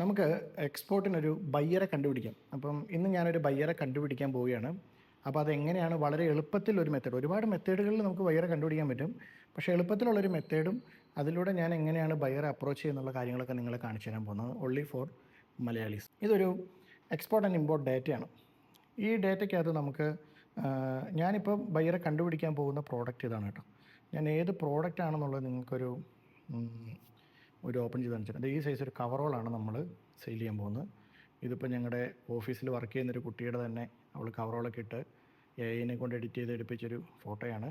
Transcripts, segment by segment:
നമുക്ക് എക്സ്പോർട്ടിനൊരു ബയ്യറെ കണ്ടുപിടിക്കാം. അപ്പം ഇന്ന് ഞാനൊരു ബയ്യറെ കണ്ടുപിടിക്കാൻ പോവുകയാണ്. അപ്പോൾ അതെങ്ങനെയാണ്? വളരെ എളുപ്പത്തിൽ ഒരു മെത്തേഡ് ഒരുപാട് മെത്തേഡുകളിൽ നമുക്ക് ബയ്യറെ കണ്ടുപിടിക്കാൻ പറ്റും. പക്ഷേ എളുപ്പത്തിലുള്ളൊരു മെത്തേഡും അതിലൂടെ ഞാൻ എങ്ങനെയാണ് ബയ്യറെ അപ്രോച്ച് ചെയ്യുന്നുള്ള കാര്യങ്ങളൊക്കെ നിങ്ങളെ കാണിച്ചു തരാൻ പോകുന്നത്. Only for Malayalis. ഇതൊരു എക്സ്പോർട്ട് ആൻഡ് ഇമ്പോർട്ട് ഡേറ്റയാണ് ഈ ഡേറ്റയ്ക്കകത്ത് നമുക്ക് ഞാനിപ്പോൾ ബയ്യറെ കണ്ടുപിടിക്കാൻ പോകുന്ന പ്രോഡക്റ്റ് ഇതാണ് കേട്ടോ. ഞാൻ ഏത് പ്രോഡക്റ്റ് ആണെന്നുള്ളത് നിങ്ങൾക്കൊരു ഒരു ഓപ്പൺ ചെയ്ത് കാണിച്ചിട്ടുണ്ട്. ഈ സൈസ് ഒരു കവറോളാണ് നമ്മൾ സെയിൽ ചെയ്യാൻ പോകുന്നത്. ഇതിപ്പോൾ ഞങ്ങളുടെ ഓഫീസിൽ വർക്ക് ചെയ്യുന്നൊരു കുട്ടിയുടെ തന്നെ അവൾ കവറോളൊക്കെ ഇട്ട് എഐനെ കൊണ്ട് എഡിറ്റ് ചെയ്ത് എടുപ്പിച്ചൊരു ഫോട്ടോയാണ്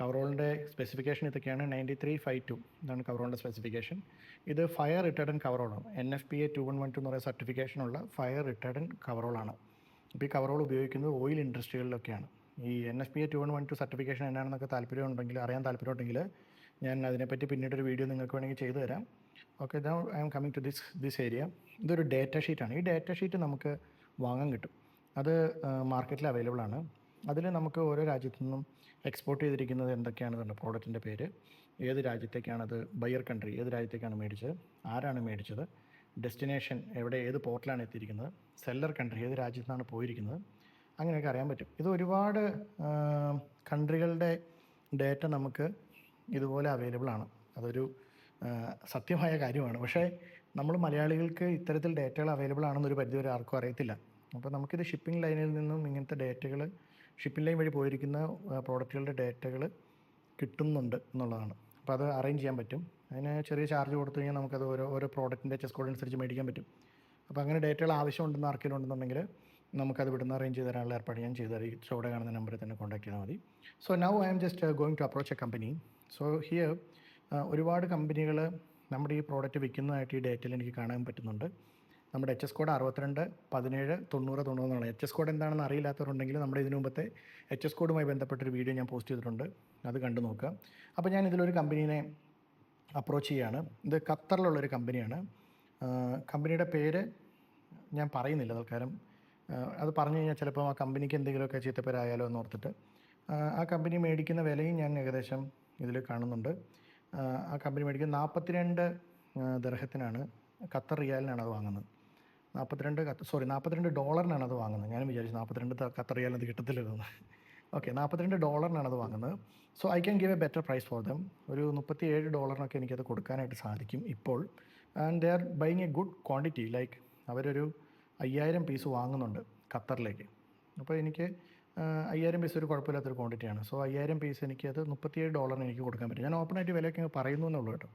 കവറോളിന്റെ സ്പെസിഫിക്കേഷൻ ഇതൊക്കെയാണ് നയന്റി ത്രീ ഫൈവ് ടു ഇതാണ് കവറോളിന്റെ സ്പെസിഫിക്കേഷൻ ഇത് fire retardant കവറോളാണ് N F P A two one one two എന്ന് പറയുന്ന സർട്ടിഫിക്കേഷനുള്ള ഫയർ റിട്ടേർഡൻ കവറോളാണ് ഇപ്പോൾ ഈ കവറോൾ ഉപയോഗിക്കുന്നത് ഓയിൽ ഇൻഡസ്ട്രികളിലൊക്കെയാണ് ഈ N F P A two one one two certification എന്നാണെന്നൊക്കെ താല്പര്യമുണ്ടെങ്കിൽ അറിയാൻ താല്പര്യമുണ്ടെങ്കിൽ ഞാൻ അതിനെപ്പറ്റി പിന്നീടൊരു വീഡിയോ നിങ്ങൾക്ക് വേണമെങ്കിൽ ചെയ്തു തരാം. Okay the I am coming to this this area ഇതൊരു ഡേറ്റ ഷീറ്റാണ് ഈ ഡേറ്റ ഷീറ്റ് നമുക്ക് വാങ്ങാൻ കിട്ടും. അത് മാർക്കറ്റിൽ അവൈലബിൾ ആണ്. അതിൽ നമുക്ക് ഓരോ രാജ്യത്തു നിന്നും എക്സ്പോർട്ട് ചെയ്തിരിക്കുന്നത് എന്തൊക്കെയാണെന്നുണ്ട് പ്രോഡക്റ്റിന്റെ പേര് ഏത് രാജ്യത്തേക്കാണത് ബയർ കൺട്രി ഏത് രാജ്യത്തേക്കാണ് മേടിച്ചത് ആരാണ് മേടിച്ചത് ഡെസ്റ്റിനേഷൻ എവിടെ ഏത് പോർട്ടിലാണ് എത്തിയിരിക്കുന്നത് സെല്ലർ കൺട്രി ഏത് രാജ്യത്താണ് പോയിരിക്കുന്നത് അങ്ങനെയൊക്കെ അറിയാൻ പറ്റും. ഇത് ഒരുപാട് കൺട്രികളുടെ ഡേറ്റ നമുക്ക് ഇതുപോലെ അവൈലബിൾ ആണ്. അതൊരു സത്യമായ കാര്യമാണ്. പക്ഷേ നമ്മൾ മലയാളികൾക്ക് ഇത്തരത്തിൽ ഡേറ്റകൾ അവൈലബിൾ ആണെന്നൊരു പരിധിവരെ ആർക്കും അറിയത്തില്ല. അപ്പോൾ നമുക്കിത് ഷിപ്പിംഗ് ലൈനിൽ നിന്നും ഇങ്ങനത്തെ ഡേറ്റകൾ ഷിപ്പിംഗ് ലൈൻ വഴി പോയിരിക്കുന്ന പ്രോഡക്റ്റുകളുടെ ഡേറ്റകൾ കിട്ടുന്നുണ്ട് എന്നുള്ളതാണ്. അപ്പോൾ അത് അറേഞ്ച് ചെയ്യാൻ പറ്റും. അതിന് ചെറിയ ചാർജ് കൊടുത്തു കഴിഞ്ഞാൽ നമുക്കത് ഓരോ ഓരോ പ്രോഡക്റ്റിന്റെ ചെസ് കോഡ് അനുസരിച്ച് മേടിക്കാൻ പറ്റും. അപ്പോൾ അങ്ങനെ ഡേറ്റകൾ ആവശ്യമുണ്ടെന്ന് ആർക്കെങ്കിലും ഉണ്ടെന്നുണ്ടെങ്കിൽ നമുക്കത് ഇവിടുന്ന് അറേഞ്ച് ചെയ്ത് തരാനുള്ള ഏർപ്പാട് ഞാൻ ചെയ്ത് തരാം. ചുവടെ കാണുന്ന നമ്പറിൽ തന്നെ കോൺടാക്ട് ചെയ്താൽ മതി. So now I'm just going to approach a company so here ഒരുപാട് കമ്പനികൾ നമ്മുടെ ഈ പ്രോഡക്റ്റ് വിൽക്കുന്നതായിട്ട് ഈ ഡേറ്റയിൽ എനിക്ക് കാണാൻ പറ്റുന്നുണ്ട്. നമ്മുടെ എച്ച് എസ് കോഡ് അറുപത്തിരണ്ട് പതിനേഴ് തൊണ്ണൂറ് തൊണ്ണൂറ് എച്ച് എസ് കോഡ് എന്താണെന്ന് അറിയില്ലാത്തവരുണ്ടെങ്കിൽ നമ്മുടെ ഇതിനു മുമ്പത്തെ എച്ച് എസ് കോഡുമായി ബന്ധപ്പെട്ടൊരു വീഡിയോ ഞാൻ പോസ്റ്റ് ചെയ്തിട്ടുണ്ട്. അത് കണ്ടു നോക്കുക. അപ്പോൾ ഞാൻ ഇതിലൊരു കമ്പനീനെ അപ്രോച്ച് ചെയ്യുകയാണ്. ഇത് ഖത്തറിലുള്ളൊരു കമ്പനിയാണ് കമ്പനിയുടെ പേര് ഞാൻ പറയുന്നില്ല തൽക്കാലം. അത് പറഞ്ഞു കഴിഞ്ഞാൽ ചിലപ്പോൾ ആ കമ്പനിക്ക് എന്തെങ്കിലുമൊക്കെ ചീത്തപ്പേരായാലോ എന്ന് ഓർത്തിട്ട് ആ, കമ്പനി മേടിക്കുന്ന വിലയും ഞാൻ ഏകദേശം ഇതിൽ കാണുന്നുണ്ട്. ആ, കമ്പനി മേടിക്കുന്ന നാൽപ്പത്തിരണ്ട് ദർഹത്തിനാണ് ഖത്തർ റിയാലിനാണ് അത് വാങ്ങുന്നത്. നാൽപ്പത്തിരണ്ട് സോറി നാൽപ്പത്തിരണ്ട് ഡോളറിനാണ് അത് വാങ്ങുന്നത്. ഞാൻ വിചാരിച്ചു നാൽപ്പത്തിരണ്ട് ഖത്തർ റിയാലിന് അത് കിട്ടത്തില്ലെന്ന്. ഓക്കെ നാൽപ്പത്തിരണ്ട് ഡോളറിനാണ് അത് വാങ്ങുന്നത്. So I can give a better price for them. ഒരു മുപ്പത്തി ഏഴ് ഡോളറിനൊക്കെ എനിക്കത് കൊടുക്കാനായിട്ട് സാധിക്കും ഇപ്പോൾ. And they are buying a good quantity. Like അവരൊരു അയ്യായിരം പീസ് വാങ്ങുന്നുണ്ട് ഖത്തറിലേക്ക്. അപ്പോൾ എനിക്ക് അയ്യായിരം പീസ് ഒരു കുഴപ്പമില്ലാത്തൊരു ക്വാണ്ടിറ്റിയാണ് സോ അയ്യായിരം പീസ് എനിക്ക് അത് മുപ്പത്തിയേഴ് ഡോളറിന് എനിക്ക് കൊടുക്കാൻ പറ്റും. ഞാൻ ഓപ്പണായിട്ട് വിലയൊക്കെ പറയുന്നു എന്നുള്ളൂ കേട്ടോ.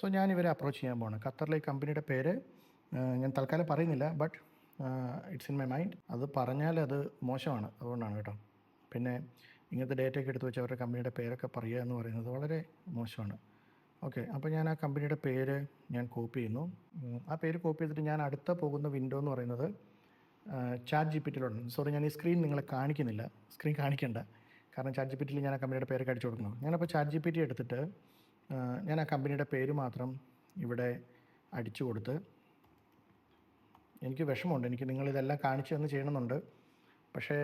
സോ ഞാൻ ഇവരെ അപ്രോച്ച് ചെയ്യാൻ പോകണം ഖത്തറിലെ കമ്പനിയുടെ പേര് ഞാൻ തൽക്കാലം പറയുന്നില്ല but it's in my mind അത് പറഞ്ഞാൽ അത് മോശമാണ് അതുകൊണ്ടാണ് കേട്ടോ. പിന്നെ ഇങ്ങനത്തെ ഡേറ്റയൊക്കെ എടുത്ത് വെച്ച് അവരുടെ കമ്പനിയുടെ പേരൊക്കെ പറയുക എന്ന് പറയുന്നത് വളരെ മോശമാണ്. ഓക്കെ. അപ്പോൾ ഞാൻ ആ കമ്പനിയുടെ പേര് ഞാൻ കോപ്പി ചെയ്യുന്നു. ആ പേര് കോപ്പി ചെയ്തിട്ട് ഞാൻ അടുത്ത പോകുന്ന വിൻഡോ എന്ന് പറയുന്നത് ചാറ്റ് ജി പി ടിയിലുണ്ട് സോറി ഞാൻ ഈ സ്ക്രീൻ നിങ്ങളെ കാണിക്കുന്നില്ല. സ്ക്രീൻ കാണിക്കേണ്ട. കാരണം ചാറ്റ് ജി പി ടിയിൽ ഞാൻ ആ കമ്പനിയുടെ പേര് അടിച്ചു കൊടുക്കുന്നു. ഞാനപ്പോൾ ചാറ്റ് ജി പി ടി എടുത്തിട്ട് ഞാൻ ആ കമ്പനിയുടെ പേര് മാത്രം ഇവിടെ അടിച്ചു കൊടുത്ത് എനിക്ക് വിഷമമുണ്ട്. എനിക്ക് നിങ്ങളിതെല്ലാം കാണിച്ചു തന്ന് ചെയ്യണമെന്നുണ്ട്. പക്ഷേ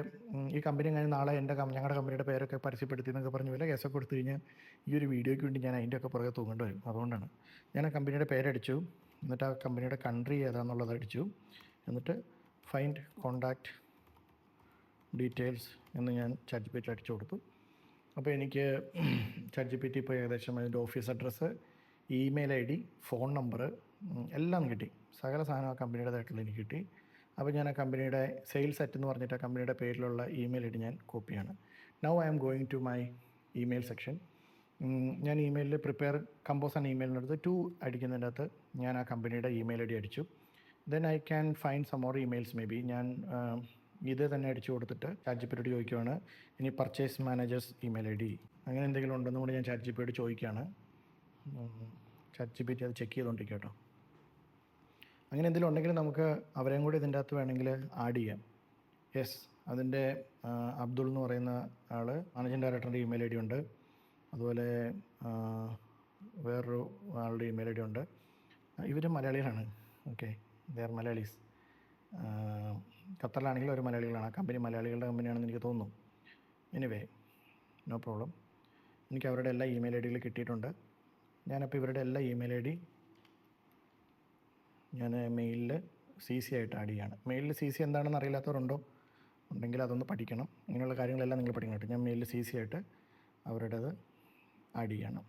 ഈ കമ്പനി അങ്ങനെ നാളെ എന്റെ ഞങ്ങളുടെ കമ്പനിയുടെ പേരൊക്കെ പരസ്യപ്പെടുത്തി എന്നൊക്കെ പറഞ്ഞു വില കേസൊക്കെ കൊടുത്തു കഴിഞ്ഞാൽ ഈ ഒരു വീഡിയോയ്ക്ക് വേണ്ടി ഞാൻ അതിന്റെ ഒക്കെ പുറകെ തൂങ്ങേണ്ടി വരും. അതുകൊണ്ടാണ്. ഞാൻ ആ കമ്പനിയുടെ പേരടിച്ചു. എന്നിട്ട് ആ കമ്പനിയുടെ കൺട്രി ഏതാണെന്നുള്ളത് അടിച്ചു. എന്നിട്ട് ഫൈൻഡ് കോണ്ടാക്റ്റ് ഡീറ്റെയിൽസ് എന്ന് ഞാൻ ചാറ്റ് ജി പി ടി അടിച്ചു കൊടുത്തു. അപ്പോൾ എനിക്ക് ചാറ്റ് ജി പി ടി ഇപ്പോൾ ഏകദേശം അതിന്റെ office address email I D phone number എല്ലാം കിട്ടി. സകല സാധനം ആ കമ്പനിയുടേതായിട്ടുള്ള എനിക്ക് കിട്ടി. അപ്പോൾ ഞാൻ ആ കമ്പനിയുടെ സെയിൽസ് അറ്റ് എന്ന് പറഞ്ഞിട്ട് ആ കമ്പനിയുടെ പേരിലുള്ള ഇമെയിൽ ഐ ഞാൻ കോപ്പിയാണ് now I am going to my email section ഞാൻ ഇമെയിലിൽ പ്രിപ്പയർ കമ്പോസ് ആൻഡ് ഇമെയിലിനടുത്ത് ടു അടിക്കുന്നതിന്റെ അകത്ത് ഞാൻ ആ കമ്പനിയുടെ ഇമെയിൽ ഐ ഡി അടിച്ചു. Then I can find some more emails maybe ഞാൻ ഇതേ തന്നെ അടിച്ചു കൊടുത്തിട്ട് ചാറ്റ് ചോദിക്കുവാണ് ഇനി purchase managers email I D? അങ്ങനെ എന്തെങ്കിലും ഉണ്ടെന്നും കൂടി ഞാൻ ചാറ്റ് ജി പിയോട് ചോദിക്കുകയാണ് ചാറ്റ് അത് ചെക്ക് ചെയ്തുകൊണ്ടിരിക്കുക കേട്ടോ അങ്ങനെ എന്തെങ്കിലും ഉണ്ടെങ്കിൽ നമുക്ക് അവരെയും കൂടി ഇതിന്റെ അകത്ത് വേണമെങ്കിൽ ആഡ് ചെയ്യാം. യെസ് അതിന്റെ അബ്ദുൾ എന്ന് പറയുന്ന ആൾ മാനേജിങ് ഡയറക്ടറിന്റെ ഇമെയിൽ ഐ ഡി ഉണ്ട്. അതുപോലെ വേറൊരു ആളുടെ ഇമെയിൽ ഐ ഡി ഉണ്ട്. ഇവർ മലയാളികളാണ്. Okay there Malayalees. ഖത്തറിലാണെങ്കിൽ ഒരു മലയാളികളാണ്. ആ കമ്പനി മലയാളികളുടെ കമ്പനിയാണെന്ന് എനിക്ക് തോന്നുന്നു. എനിവേ നോ പ്രോബ്ലം എനിക്ക് അവരുടെ എല്ലാ ഇമെയിൽ ഐ ഡികൾ കിട്ടിയിട്ടുണ്ട്. ഞാനപ്പോൾ ഇവരുടെ എല്ലാ ഇമെയിൽ ഐ ഡി ഞാൻ മെയിലിൽ സി സി ആയിട്ട് ആഡ് ചെയ്യാണ്. മെയിലിൽ സി സി എന്താണെന്ന് അറിയില്ലാത്തവരുണ്ടോ? ഉണ്ടെങ്കിൽ അതൊന്ന് പഠിക്കണം. ഇങ്ങനെയുള്ള കാര്യങ്ങളെല്ലാം നിങ്ങൾ പഠിക്കണം കേട്ടോ. ഞാൻ മെയിലിൽ സി സി ആയിട്ട് അവരുടേത് ആഡ് ചെയ്യണം.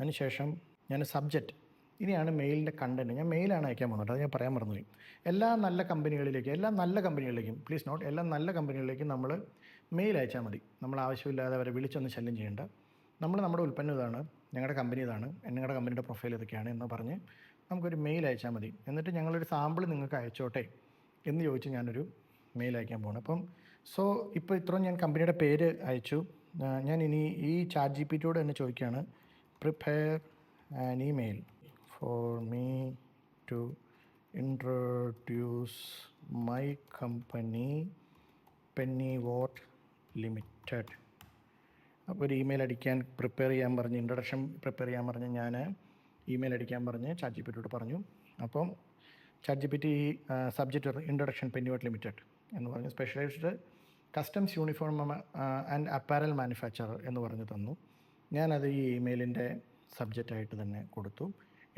അതിനുശേഷം ഞാൻ സബ്ജക്റ്റ് ഇനിയാണ് മെയിലിന്റെ കണ്ടന്റ് ഞാൻ മെയിലാണ് അയക്കാൻ പോകുന്നത്. അത് ഞാൻ പറയാൻ മറന്നുപോയി. എല്ലാ നല്ല കമ്പനികളിലേക്കും എല്ലാ നല്ല കമ്പനികളിലേക്കും പ്ലീസ് നോട്ട് എല്ലാ നല്ല കമ്പനികളിലേക്കും നമ്മൾ മെയിൽ അയച്ചാൽ മതി. നമ്മൾ ആവശ്യമില്ലാതെ അവരെ വിളിച്ചൊന്ന് ശല്യം ചെയ്യേണ്ട. നമ്മൾ നമ്മുടെ ഉൽപ്പന്നം ഇതാണ് ഞങ്ങളുടെ കമ്പനി ഇതാണ് ഞങ്ങളുടെ കമ്പനിയുടെ പ്രൊഫൈൽ ഇതൊക്കെയാണ് എന്ന് പറഞ്ഞ് നമുക്കൊരു മെയിൽ അയച്ചാൽ മതി. എന്നിട്ട് ഞങ്ങളൊരു സാമ്പിൾ നിങ്ങൾക്ക് അയച്ചോട്ടെ എന്ന് ചോദിച്ച് ഞാനൊരു മെയിൽ അയക്കാൻ പോകണം അപ്പം സോ ഇപ്പോൾ ഇത്രയും ഞാൻ കമ്പനിയുടെ പേര് അയച്ചു. ഞാൻ ഇനി ഈ ചാറ്റ് ജി പി ടിയോട് തന്നെ ചോദിക്കുകയാണ്. Prepare an email for me to introduce my company Penny Vote limited അപ്പോൾ ഒരു ഇമെയിൽ അടിക്കാൻ പ്രിപ്പയർ ചെയ്യാൻ പറഞ്ഞ് ഇൻട്രൊഡക്ഷൻ പ്രിപ്പയർ ചെയ്യാൻ പറഞ്ഞ് ഞാൻ ഇമെയിൽ അടിക്കാൻ പറഞ്ഞ് ചാറ്റ് ജി പി ടിയോട് പറഞ്ഞു. അപ്പം chat G P T subject introduction പെന്യൂട്ട് limited എന്ന് പറഞ്ഞ് specialised customs uniform and apparel manufacturer എന്ന് പറഞ്ഞ് തന്നു. ഞാനത് ഈ ഇമെയിലിന്റെ സബ്ജക്റ്റായിട്ട് തന്നെ കൊടുത്തു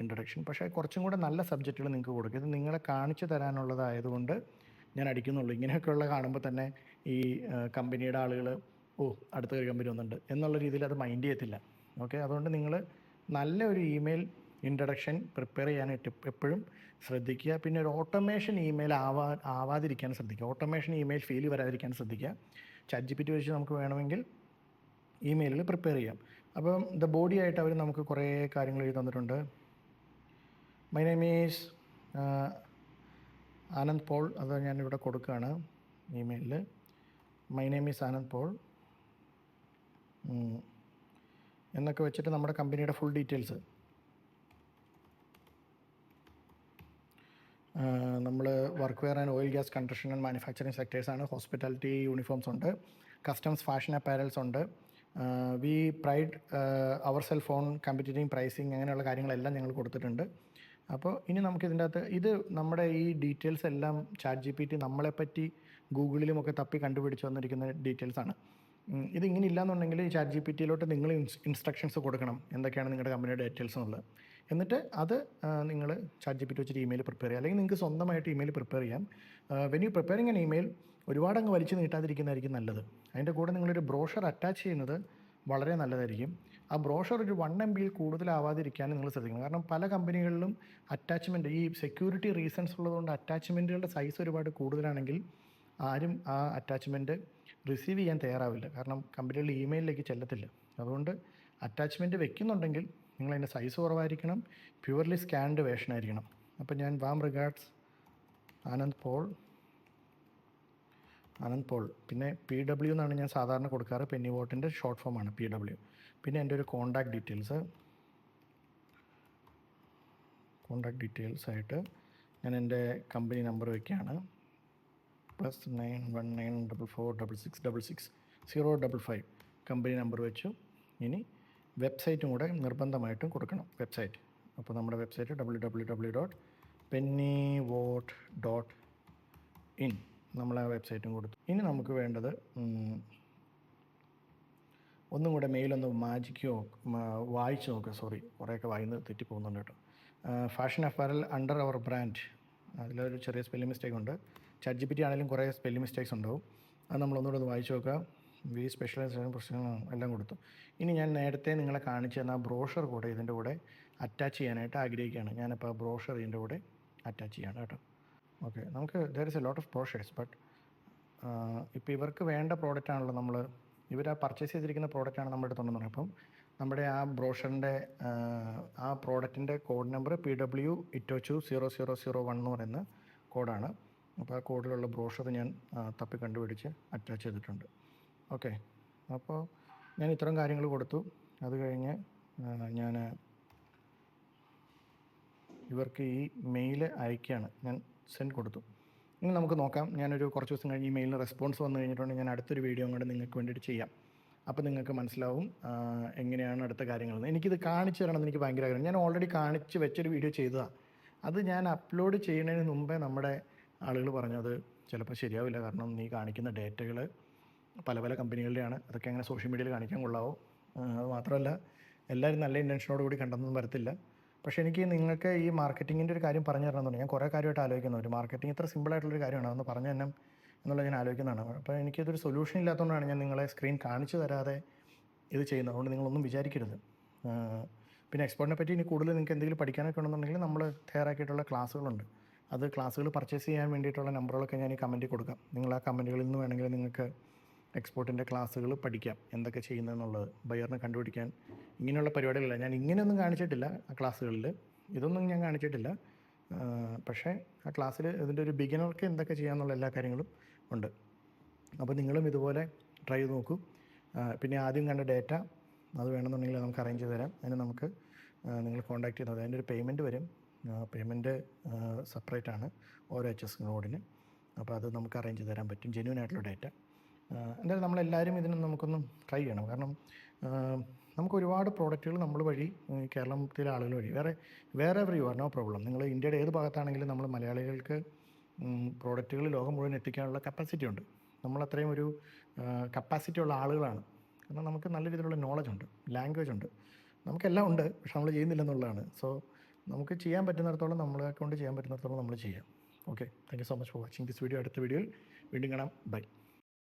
ഇൻട്രൊഡക്ഷൻ പക്ഷേ കുറച്ചും കൂടെ നല്ല സബ്ജക്റ്റുകൾ നിങ്ങൾക്ക് കൊടുക്കും. ഇത് നിങ്ങളെ കാണിച്ചു തരാനുള്ളതായതുകൊണ്ട് ഞാൻ അടിക്കുന്നുള്ളൂ. ഇങ്ങനെയൊക്കെയുള്ള കാണുമ്പോൾ തന്നെ ഈ കമ്പനിയുടെ ആളുകൾ ഓ അടുത്ത ഒരു കമ്പനി വന്നിട്ടുണ്ട് എന്നുള്ള രീതിയിൽ അത് മൈൻഡ് ചെയ്യത്തില്ല. ഓക്കെ അതുകൊണ്ട് നിങ്ങൾ നല്ല ഒരു ഇമെയിൽ ഇൻട്രഡക്ഷൻ പ്രിപ്പയർ ചെയ്യാനായിട്ട് എപ്പോഴും ശ്രദ്ധിക്കുക. പിന്നെ ഒരു ഓട്ടോമേഷൻ ഇമെയിൽ ആവാ ആവാതിരിക്കാൻ ശ്രദ്ധിക്കുക. ഓട്ടോമേഷൻ ഇമെയിൽ ഫെയിൽ വരാതിരിക്കാൻ ശ്രദ്ധിക്കുക. ചാറ്റ് ജി പി ടി വെച്ച് നമുക്ക് വേണമെങ്കിൽ ഇമെയിലിൽ പ്രിപ്പയർ ചെയ്യാം. അപ്പം ദ ബോഡി ആയിട്ട് അവർ നമുക്ക് കുറേ കാര്യങ്ങൾ എഴുതി തന്നിട്ടുണ്ട്. My name is Anand Paul. അത് ഞാനിവിടെ കൊടുക്കുകയാണ് ഇമെയിലിൽ my name is Anand Paul. എന്നൊക്കെ വെച്ചിട്ട് നമ്മുടെ കമ്പനിയുടെ ഫുൾ ഡീറ്റെയിൽസ് നമ്മൾ work wear and oil gas construction and manufacturing സെക്ടേഴ്സാണ് hospitality uniforms ഉണ്ട്. കസ്റ്റംസ് ഫാഷൻ അപ്പാരൽസ് ഉണ്ട്. We pride ourselves on competitive pricing അങ്ങനെയുള്ള കാര്യങ്ങളെല്ലാം ഞങ്ങൾ കൊടുത്തിട്ടുണ്ട്. അപ്പോൾ ഇനി നമുക്ക് ഇതിന്റെ അകത്ത് ഇത് നമ്മുടെ ഈ ഡീറ്റെയിൽസ് എല്ലാം ചാറ്റ് ജി പി ടി നമ്മളെപ്പറ്റി ഗൂഗിളിലുമൊക്കെ തപ്പി കണ്ടുപിടിച്ച് വന്നിരിക്കുന്ന ഡീറ്റെയിൽസാണ് ഉം, ഇത് ഇങ്ങനെ ഇല്ലാന്നുണ്ടെങ്കിൽ ചാറ്റ് ജി പി ടിയിലോട്ട് നിങ്ങൾ ഇൻസ്ട്രക്ഷൻസ് കൊടുക്കണം. എന്തൊക്കെയാണ് നിങ്ങളുടെ കമ്പനിയുടെ ഡീറ്റെയിൽസ് എന്നുള്ളത്. എന്നിട്ട് അത് നിങ്ങൾ ചാറ്റ് ജി പി ടി വെച്ചിട്ട് ഇമെയിൽ പ്രിപ്പയർ ചെയ്യുക. അല്ലെങ്കിൽ നിങ്ങൾക്ക് സ്വന്തമായിട്ട് ഇമെയിൽ പ്രിപ്പയർ ചെയ്യാം. When you preparing an email ഒരുപാട് അങ്ങ് വലിച്ചു നീട്ടാതിരിക്കുന്നതായിരിക്കും നല്ലത്. അതിന്റെ കൂടെ നിങ്ങളൊരു ബ്രോഷർ അറ്റാച്ച് ചെയ്യുന്നത് വളരെ നല്ലതായിരിക്കും. ആ ബ്രോഷർ ഒരു വൺ എം ബിയിൽ കൂടുതലാവാതിരിക്കാൻ നിങ്ങൾ ശ്രദ്ധിക്കണം. കാരണം പല കമ്പനികളിലും അറ്റാച്ച്മെന്റ് ഈ സെക്യൂരിറ്റി റീസൺസ് ഉള്ളതുകൊണ്ട് അറ്റാച്ച്മെന്റുകളുടെ സൈസ് ഒരുപാട് കൂടുതലാണെങ്കിൽ ആരും ആ അറ്റാച്ച്മെന്റ് റിസീവ് ചെയ്യാൻ തയ്യാറാവില്ല. കാരണം കമ്പനികളിൽ ഇമെയിലിലേക്ക് ചെല്ലത്തില്ല. അതുകൊണ്ട് അറ്റാച്ച്മെന്റ് വെക്കുന്നുണ്ടെങ്കിൽ നിങ്ങൾ അതിന്റെ സൈസ് കുറവായിരിക്കണം. പ്യുവർലി സ്കാൻഡ് വേഷൻ ആയിരിക്കണം. അപ്പോൾ ഞാൻ warm regards Anand Paul. Anand Paul. പിന്നെ പി ഡബ്ല്യു എന്നാണ് ഞാൻ സാധാരണ കൊടുക്കാറ്. പെന്നി വോട്ടിന്റെ ഷോർട്ട് ഫോമാണ് പി ഡബ്ല്യു പിന്നെ എന്റെ ഒരു കോണ്ടാക്ട് ഡീറ്റെയിൽസ് കോണ്ടാക്ട് ഡീറ്റെയിൽസ് ആയിട്ട് ഞാൻ എന്റെ കമ്പനി നമ്പർ വയ്ക്കുകയാണ് plus nine one nine double four double six double six zero double five company number വെച്ചു. ഇനി വെബ്സൈറ്റും കൂടെ നിർബന്ധമായിട്ടും കൊടുക്കണം വെബ്സൈറ്റ്. അപ്പോൾ നമ്മുടെ website W W W dot Penny Vote dot in നമ്മൾ ആ വെബ്സൈറ്റും കൊടുത്തു. ഇനി നമുക്ക് വേണ്ടത് ഒന്നും കൂടെ മെയിലൊന്ന് മാജിക്കോ വായിച്ച് നോക്കുക സോറി കുറേയൊക്കെ വായിന്ന് തെറ്റിപ്പോകുന്നുണ്ട് കേട്ടോ. Fashion apparel under our brand അതിലൊരു ചെറിയ സ്പെല്ലിംഗ് മിസ്റ്റേക്ക് ഉണ്ട്. ചാറ്റ് ജി പി ടി ആണെങ്കിലും കുറേ സ്പെല്ലിംഗ് മിസ്റ്റേക്സ് ഉണ്ടാവും. അത് നമ്മൾ ഒന്നുകൂടെ ഒന്ന് വായിച്ച് നോക്കുക. വി സ്പെഷ്യലൈസേഷൻ പ്രശ്നങ്ങൾ എല്ലാം കൊടുത്തു. ഇനി ഞാൻ നേരത്തെ നിങ്ങളെ കാണിച്ചു തന്ന ബ്രോഷർ കൂടെ ഇതിന്റെ കൂടെ അറ്റാച്ച് ചെയ്യാനായിട്ട് ആഗ്രഹിക്കുകയാണ്. ഞാനിപ്പോൾ ആ ബ്രോഷർ ഇതിന്റെ കൂടെ അറ്റാച്ച് ചെയ്യാണ് കേട്ടോ. ഓക്കെ നമുക്ക് there is a lot of brochures but ഇപ്പോൾ ഇവർക്ക് വേണ്ട പ്രോഡക്റ്റ് ആണല്ലോ നമ്മൾ ഇവർ ആ പർച്ചേസ് ചെയ്തിരിക്കുന്ന പ്രോഡക്റ്റാണ് നമ്മുടെ അടുത്തുണ്ടെന്ന് പറഞ്ഞത്. അപ്പം നമ്മുടെ ആ ബ്രോഷറിന്റെ ആ പ്രോഡക്റ്റിന്റെ കോഡ് നമ്പർ പി ഡബ്ല്യു ഇറ്റോച്ചു സീറോ സീറോ സീറോ വൺ എന്ന് പറയുന്ന കോഡാണ് അപ്പോൾ ആ കോഡിലുള്ള ബ്രോഷർ ഞാൻ തപ്പി കണ്ടുപിടിച്ച് അറ്റാച്ച് ചെയ്തിട്ടുണ്ട്. ഓക്കെ. അപ്പോൾ ഞാൻ ഇത്തരം കാര്യങ്ങൾ കൊടുത്തു. അത് കഴിഞ്ഞ് ഞാൻ ഇവർക്ക് ഈ മെയിൽ അയക്കുകയാണ് ഞാൻ സെൻഡ് കൊടുത്തു. ഇനി നമുക്ക് നോക്കാം. ഞാനൊരു കുറച്ച് ദിവസം കഴിഞ്ഞ് ഈ മെയിലിന് റെസ്പോൺസ് വന്നു കഴിഞ്ഞിട്ടുണ്ടെങ്കിൽ ഞാൻ അടുത്തൊരു വീഡിയോ കൂടെ നിങ്ങൾക്ക് വേണ്ടിയിട്ട് ചെയ്യാം. അപ്പോൾ നിങ്ങൾക്ക് മനസ്സിലാവും എങ്ങനെയാണ് അടുത്ത കാര്യങ്ങൾ എനിക്കിത് കാണിച്ചു തരണമെന്ന് എനിക്ക് ഭയങ്കര ആഗ്രഹം. ഞാൻ ഓൾറെഡി കാണിച്ച് വെച്ചൊരു വീഡിയോ ചെയ്തതാണ്. അത് ഞാൻ അപ്ലോഡ് ചെയ്യുന്നതിന് മുമ്പേ നമ്മുടെ ആളുകൾ പറഞ്ഞത് ചിലപ്പോൾ ശരിയാവില്ല. കാരണം നീ കാണിക്കുന്ന ഡേറ്റകൾ പല പല കമ്പനികളുടെയാണ്. അതൊക്കെ അങ്ങനെ സോഷ്യൽ മീഡിയയിൽ കാണിക്കാൻ കൊള്ളാവോ? അത് മാത്രമല്ല എല്ലാവരും നല്ല ഇന്റൻഷനോട് കൂടി കണ്ടെന്നൊന്നും വരത്തില്ല. പക്ഷേ എനിക്ക് നിങ്ങൾക്ക് ഈ മാർക്കറ്റിങ്ങിന്റെ ഒരു കാര്യം പറഞ്ഞു തരണമെന്നുണ്ട്. ഞാൻ കുറേ കാര്യമായിട്ട് ആലോചിക്കുന്നു. ഒരു മാർക്കറ്റിംഗ് ഇത്ര സിമ്പിളായിട്ടുള്ളൊരു കാര്യമാണ്. അതൊന്ന് പറഞ്ഞു തന്നെ എന്നുള്ളത് ഞാൻ ആലോചിക്കുന്നതാണ്. അപ്പോൾ എനിക്കിതൊരു സൊല്യൂഷൻ ഇല്ലാത്തതുകൊണ്ടാണ് ഞാൻ നിങ്ങളെ സ്ക്രീൻ കാണിച്ചു തരാതെ ഇത് ചെയ്യുന്നത്. അതുകൊണ്ട് നിങ്ങളൊന്നും വിചാരിക്കരുത്. പിന്നെ എക്സ്പോർട്ടിനെ പറ്റി ഇനി കൂടുതൽ നിങ്ങൾക്ക് എന്തെങ്കിലും പഠിക്കാനൊക്കെ ഉണ്ടെന്നുണ്ടെങ്കിൽ നമ്മൾ തയ്യാറാക്കിയിട്ടുള്ള ക്ലാസ്സുകളുണ്ട്. അത് ക്ലാസ്സുകൾ പർച്ചേസ് ചെയ്യാൻ വേണ്ടിയിട്ടുള്ള നമ്പറുകളൊക്കെ ഞാൻ ഈ കമന്റിൽ കൊടുക്കാം. നിങ്ങൾ ആ കമന്റുകളിൽ നിന്ന് വേണമെങ്കിൽ നിങ്ങൾക്ക് എക്സ്പോർട്ടിന്റെ ക്ലാസ്സുകൾ പഠിക്കാം. എന്തൊക്കെ ചെയ്യുന്നതെന്നുള്ളത് ബയറിനെ കണ്ടുപിടിക്കാൻ ഇങ്ങനെയുള്ള പരിപാടികളില്ല. ഞാൻ ഇങ്ങനെയൊന്നും കാണിച്ചിട്ടില്ല ആ ക്ലാസ്സുകളിൽ. ഇതൊന്നും ഞാൻ കാണിച്ചിട്ടില്ല. പക്ഷേ ആ ക്ലാസ്സിൽ ഇതിന്റെ ഒരു ബിഗിനർക്ക് എന്തൊക്കെ ചെയ്യാമെന്നുള്ള എല്ലാ കാര്യങ്ങളും ഉണ്ട്. അപ്പോൾ നിങ്ങളും ഇതുപോലെ ട്രൈ ചെയ്ത് നോക്കൂ. പിന്നെ ആദ്യം കണ്ട ഡേറ്റ അത് വേണമെന്നുണ്ടെങ്കിൽ നമുക്ക് അറേഞ്ച് ചെയ്ത് തരാം. അതിന് നമുക്ക് നിങ്ങൾ കോൺടാക്ട് ചെയ്യുന്നത് അതിന്റെ ഒരു പേയ്മെന്റ് വരും. പേയ്മെന്റ് സെപ്പറേറ്റ് ആണ് ഓരോ എച്ച് എസ് നോഡിന് അപ്പോൾ അത് നമുക്ക് അറേഞ്ച് തരാൻ പറ്റും ജെന്യൂൻ ആയിട്ടുള്ള ഡേറ്റ എന്തായാലും നമ്മളെല്ലാവരും ഇതിന് നമുക്കൊന്ന് ട്രൈ ചെയ്യണം. കാരണം നമുക്ക് ഒരുപാട് പ്രോഡക്റ്റുകൾ നമ്മൾ വഴി കേരളത്തിലെ ആളുകൾ വഴി വേറെ വേറെ ever you are no problem നിങ്ങൾ ഇന്ത്യയുടെ ഏത് ഭാഗത്താണെങ്കിലും നമ്മൾ മലയാളികൾക്ക് പ്രോഡക്റ്റുകൾ ലോകം മുഴുവൻ എത്തിക്കാനുള്ള കപ്പാസിറ്റി ഉണ്ട്. നമ്മളത്രയും ഒരു കപ്പാസിറ്റി ഉള്ള ആളുകളാണ്. കാരണം നമുക്ക് നല്ല രീതിയിലുള്ള നോളജ് ഉണ്ട് ലാംഗ്വേജ് ഉണ്ട്. നമുക്കെല്ലാം ഉണ്ട് പക്ഷെ നമ്മൾ ചെയ്യുന്നില്ലെന്നുള്ളതാണ് സോ നമുക്ക് ചെയ്യാൻ പറ്റുന്നിടത്തോളം നമ്മളെ കൊണ്ട് ചെയ്യാൻ പറ്റുന്നിടത്തോളം നമ്മൾ ചെയ്യാം. Okay thank you so much for watching this video അടുത്ത വീഡിയോയിൽ വീണ്ടും കാണാം. ബൈ